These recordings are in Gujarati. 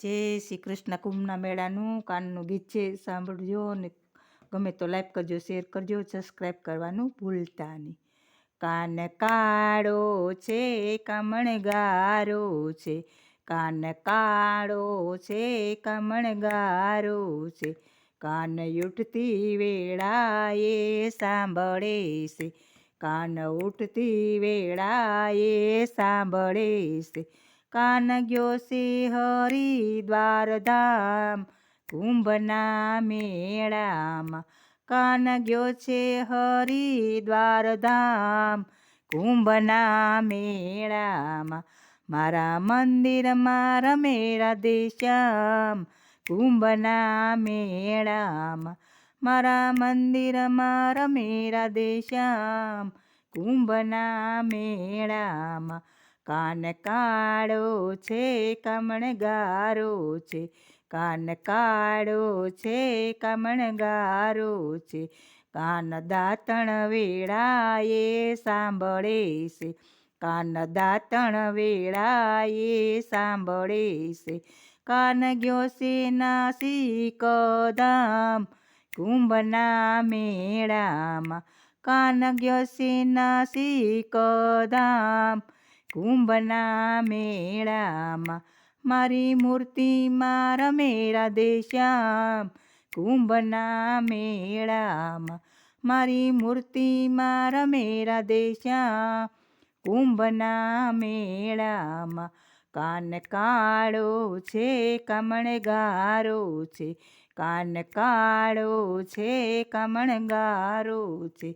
જય શ્રી કૃષ્ણ કુંભના મેળાનું કાનનું ગીત છે, સાંભળજો અને ગમે તો લાઈક કરજો, શેર કરજો, સબસ્ક્રાઈબ કરવાનું ભૂલતા નહીં. કાન કાળો છે કમણગારો છે. કાન કાળો છે કમણગારો છે. કાન ઉઠતી વેળાએ સાંભળે છે. કાન ઉઠતી વેળાએ સાંભળે છે. કાન ગયો છે હરિદ્વાર ધામ કુંભના મેળામાં. કાન ગયો છે હરિદ્વાર ધામ કુંભના મેળામાં. મારા મંદિરમાં રમે રાધેશ્યામ કુંભના મેળામાં. મારા મંદિરમાં રમે રાધેશ્યામ કુંભના મેળામાં. કાન કાળો છે કમણગારો છે. કાન કાળો છે કમણગારો છે. કાન દાંતણ વેળાએ સાંભળે છે. કાન દાંતણ વેળાએ સાંભળે છે. કાન ગયો છે નાસિક ધામ, કુંભના મેળામાં. કાન ગયો છે નાસિક ધામ કુંભના મેળામાં મારી મૂર્તિમાં રમેરા દેશ્યામ. કુંભના મેળામાં મારી મૂર્તિમાં રમેરા દેશ્યામ. કુંભના મેળામાં કાન કાળો છે કમણગારો છે, કાન કાળો છે કમણગારો છે.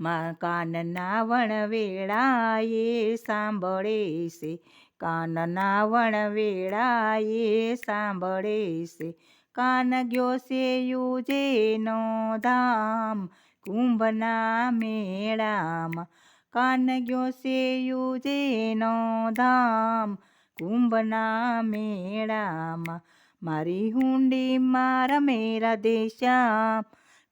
માં કાનના વણ વેળાએ સાંભળે છે કાનના વણ વેળાએ સાંભળે છે કાન ગયો છે યુજેનો ધામ, કુંભના મેળામાં. કાન ગયો છે યુજેનો ધામ, કુંભના મેળામાં. મારી હુંડી મારા મેરા રાધેશ્યામ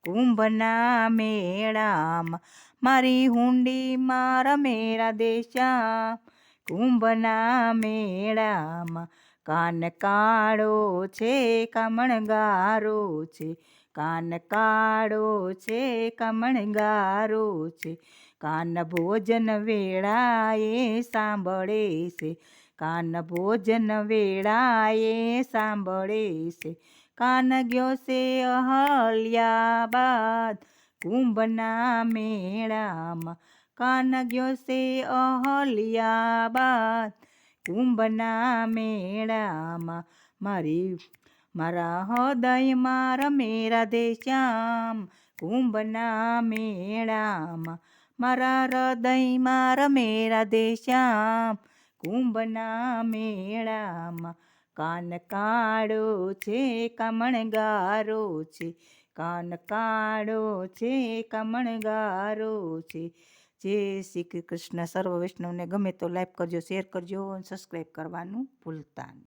કુંભના મેળામાં મારી હુંડી મારા મેરા દેશા. કુંભના મેળામાં કાન કાળો છે કમણગારો છે, કાન કાળો છે કમણગારો છે. કાન ભોજન વેળાએ સાંભળે છે, કાન ભોજન વેળાએ સાંભળે છે કાન ગયો છે અહલ્યાબાદ કુંભના મેળામાં કાન ગયો છે અહલ્યાબાદ કુંભના મેળામાં મારી, મારા હૃદયમાં રમે રાધેશ્યામ કુંભના મેળામાં મારા હૃદયમાં રમે રાધેશ્યામ કુંભના મેળામાં કાન કાળો છે કમણગારો છે. કાન કાળો છે કમણગારો છે. જય શ્રી કૃષ્ણ. સર્વ વૈષ્ણવને ગમે તો લાઈક કરજો, શેર કરજો અને સબસ્ક્રાઈબ કરવાનું ભૂલતા નહીં